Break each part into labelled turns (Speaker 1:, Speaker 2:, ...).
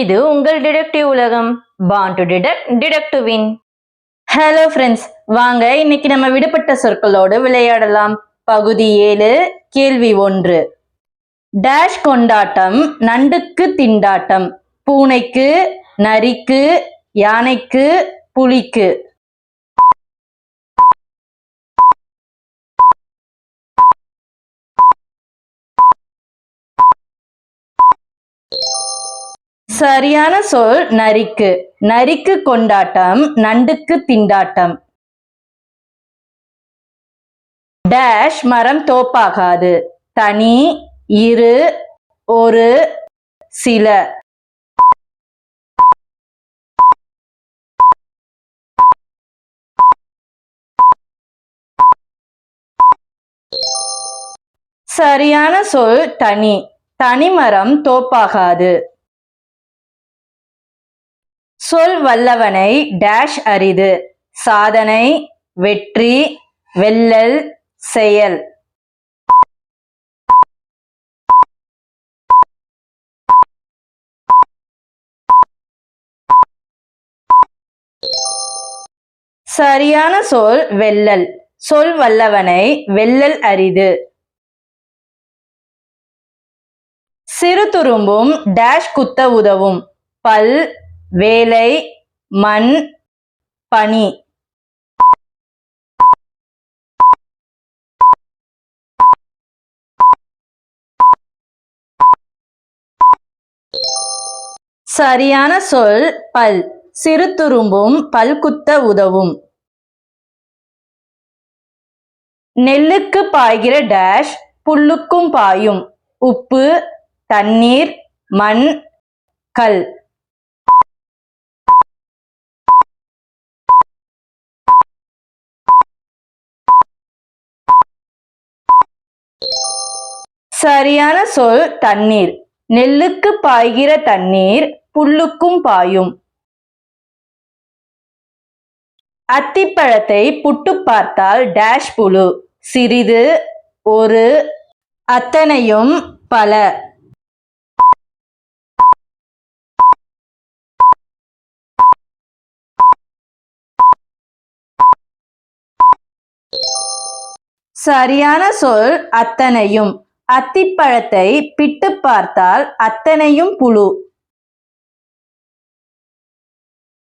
Speaker 1: இது உங்கள் டிடெக்டிவ் உலகம். Born to detect detective win hello friends வாங்க இன்னைக்கு நம்ம விடுபட்ட சொற்களோடு விளையாடலாம். பகுதி ஏழு கேள்வி ஒன்று. டேஷ் கொண்டாட்டம் நண்டுக்கு திண்டாட்டம். பூனைக்கு நரிக்கு யானைக்கு புலிக்கு. சரியான சொல் நரிக்கு. நரிக்கு கொண்டாட்டம் நண்டுக்கு திண்டாட்டம். டேஷ் மரம் தோப்பாகாது. தனி இரு ஒரு சில. சரியான சொல் தனி. தனிமரம் தோப்பாகாது. சொல் வல்லவனை டேஷ் அரிது. சாதனை வெற்றி வெல்லல் செயல். சரியான சொல் வெல்லல். சொல் வல்லவனை வெல்லல் அரிது. சிறு துரும்பும் டேஷ் குத்த உதவும். பல் வேலை மண் பனி சரியான சொல் பல். சிறு துரும்பும் பல்குத்த உதவும். நெல்லுக்கு பாய்கிற டேஷ் புல்லுக்கும் பாயும். உப்பு தண்ணீர் மண் கல். சரியான சொல் தண்ணீர். நெல்லுக்கு பாய்கிற தண்ணீர் புல்லுக்கும் பாயும். அத்திப்பழத்தை புட்டு பார்த்தால் டேஷ் புழு. சிறிது ஒரு அத்தனையும் பல. சரியான சொல் அத்தனையும். அத்திப்பழத்தை பிட்டு பார்த்தால் அத்தனையும் புழு.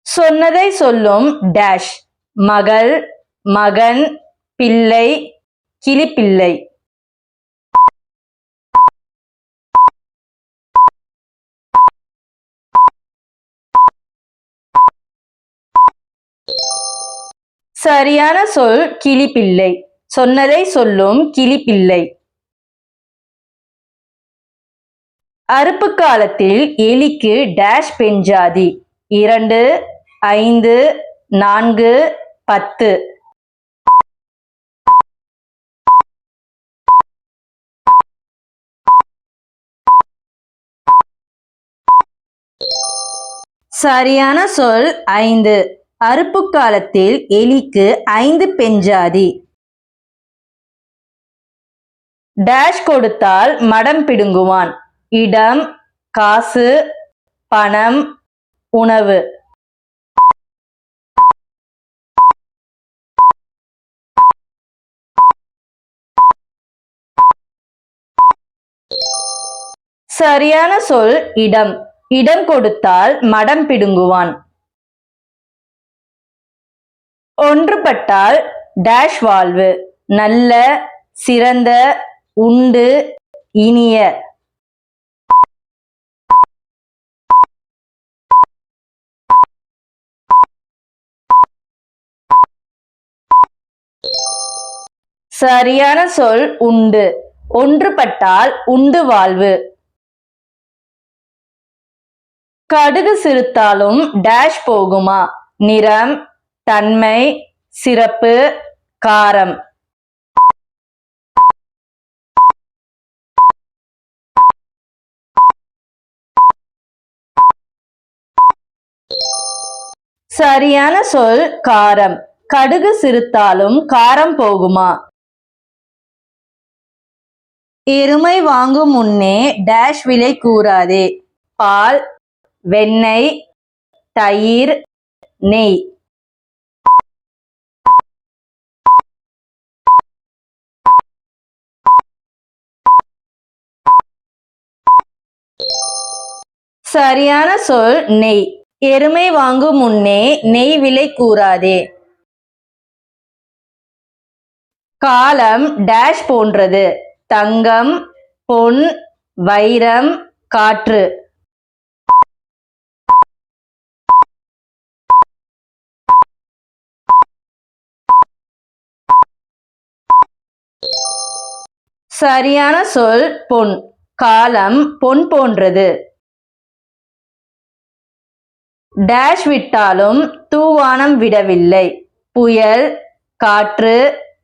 Speaker 1: சொன்னதை சொல்லும் டேஷ். மகள் மகன் பிள்ளை கிளிப்பிள்ளை. சரியான சொல் கிளிப்பிள்ளை. சொன்னதை சொல்லும் கிளிப்பிள்ளை. அறுப்பு காலத்தில் எலிக்கு டேஷ் பெண் ஜாதி. இரண்டு ஐந்து நான்கு பத்து. சரியான சொல் ஐந்து. அறுப்பு காலத்தில் எலிக்கு ஐந்து பெஞ்சாதி டேஷ் கொடுத்தால் மடம் பிடுங்குவான். இடம் காசு பணம் உணவு. சரியான சொல் இடம். இடம் கொடுத்தால் மடம் பிடுங்குவான். ஒன்றுபட்டால் டேஷ் வாழ்வு. நல்ல சிறந்த உண்டு இனிய. சரியான சொல் உண்டு. ஒன்றுபட்டால் உண்டு வாழ்வு. கடுகு சிறுத்தாலும் டேஷ் போகுமா? நிறம் தன்மை சிறப்பு காரம். சரியான சொல் காரம். கடுகு சிறுத்தாலும் காரம் போகுமா? எருமை வாங்கும் முன்னே டேஷ் விலை கூறாதே. பால் வெண்ணெய் தயிர் நெய். சரியான சொல் நெய். எருமை வாங்கும் முன்னே நெய் விலை கூறாதே. காலம் டேஷ் போன்றது. தங்கம் பொன் வைரம் காற்று. சரியான சொல் பொன். காலம் பொன் போன்றது. டேஷ் விட்டாலும் தூவானம் விடவில்லை. புயல் காற்று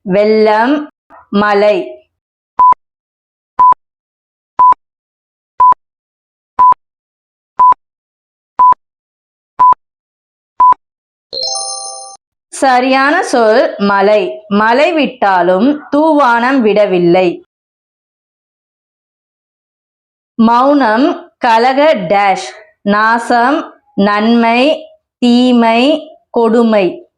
Speaker 1: வெள்ளம் மலை சரியான சொல் மலை. மலை விட்டாலும் தூவானம் விடவில்லை. மௌனம் கலக டேஷ். நாசம் நன்மை தீமை கொடுமை.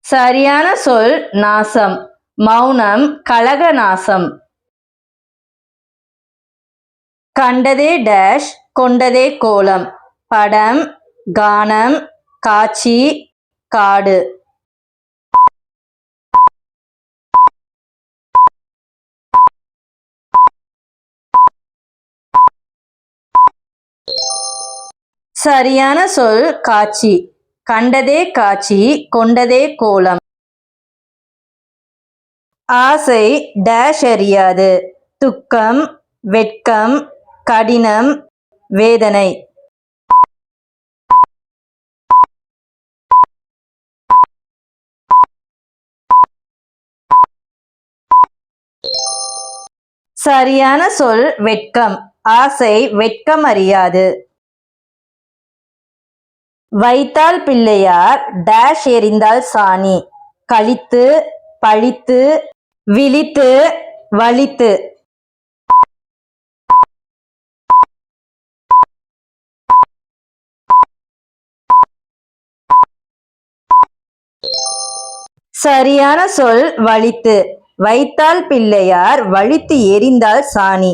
Speaker 1: சரியான சொல் நாசம். மௌனம் கலக நாசம். கண்டதே டேஷ் கொண்டதே கோலம். படம் கானம் காட்சி காடு. சரியான சொல் காட்சி. கண்டதே காட்சி கொண்டதே கோலம். ஆசை டேஷ் அறியாது. துக்கம் வெட்கம் கடினம் வேதனை. சரியான சொல் வெட்கம். ஆசை வெட்கம் அறியாது. வைத்தால் பிள்ளையார் டேஷ் எறிந்தால் சாணி. கழித்து பழித்து விழித்து வலித்து சரியான சொல் வலித்து. வைத்தால் பிள்ளையார் வலித்து எரிந்தால் சாணி.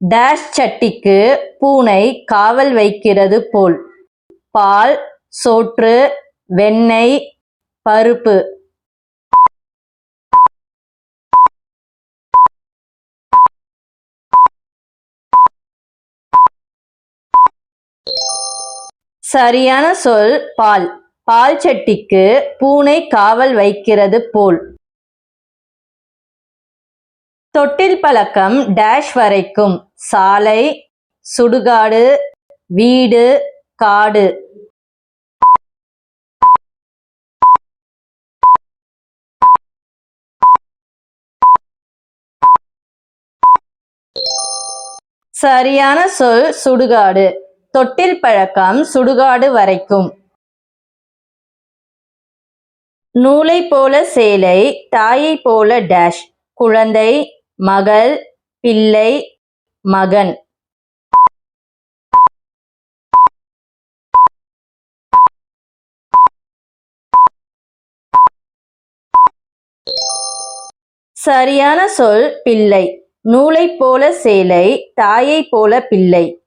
Speaker 1: டேஷ் சட்டிக்கு பூனை காவல் வைக்கிறது போல். பால் சோற்று வெண்ணெய் பருப்பு. சரியான சொல் பால். பால் சட்டிக்கு பூனை காவல் வைக்கிறது போல். தொட்டில் பழக்கம் டேஷ் வரைக்கும். சாலை சுடுகாடு வீடு காடு. சரியான சொல் சுடுகாடு. தொட்டில் பழக்கம் சுடுகாடு வரைக்கும். நூலை போல சேலை தாயை போல டேஷ் குழந்தை மகள் பிள்ளை மகன். சரியான சொல் பிள்ளை. நூலை போல சேலை தாயை போல பிள்ளை.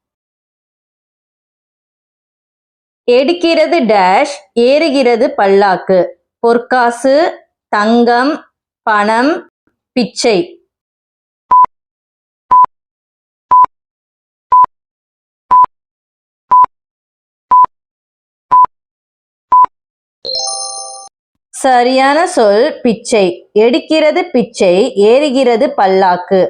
Speaker 1: எடுக்கிறது டேஷ் ஏறுகிறது பல்லாக்கு. பொற்காசு தங்கம் பணம் பிச்சை. சரியான சொல் பிச்சை. எடுக்கிறது பிச்சை ஏறுகிறது பல்லாக்கு.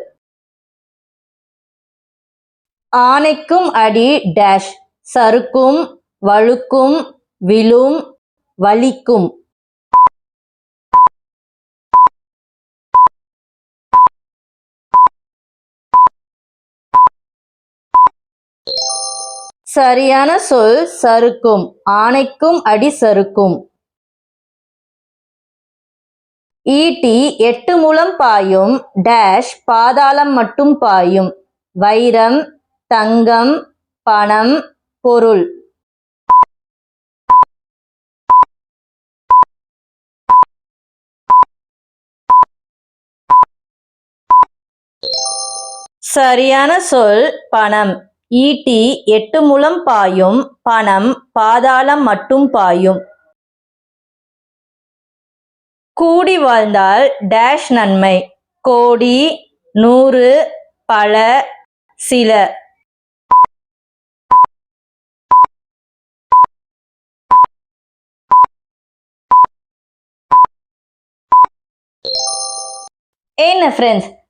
Speaker 1: ஆனைக்கும் அடி டேஷ் சறுக்கும் வழுக்கும் விழும் வலிக்கும். சரியான சொல் சறுக்கும். ஆணைக்கும் அடி சறுக்கும். ஈட்டி எட்டு முழம் பாயும் டேஷ் பாதாளம் மட்டும் பாயும். வைரம் தங்கம் பணம் பொருள். சரியான சொல் பணம். ஈட்டி எட்டு முழம் பாயும் பணம் பாதாளம் மட்டும் பாயும். கூடி வாழ்ந்தால் டேஷ் நன்மை. கோடி நூறு பல சில. என்ன ஃப்ரெண்ட்ஸ்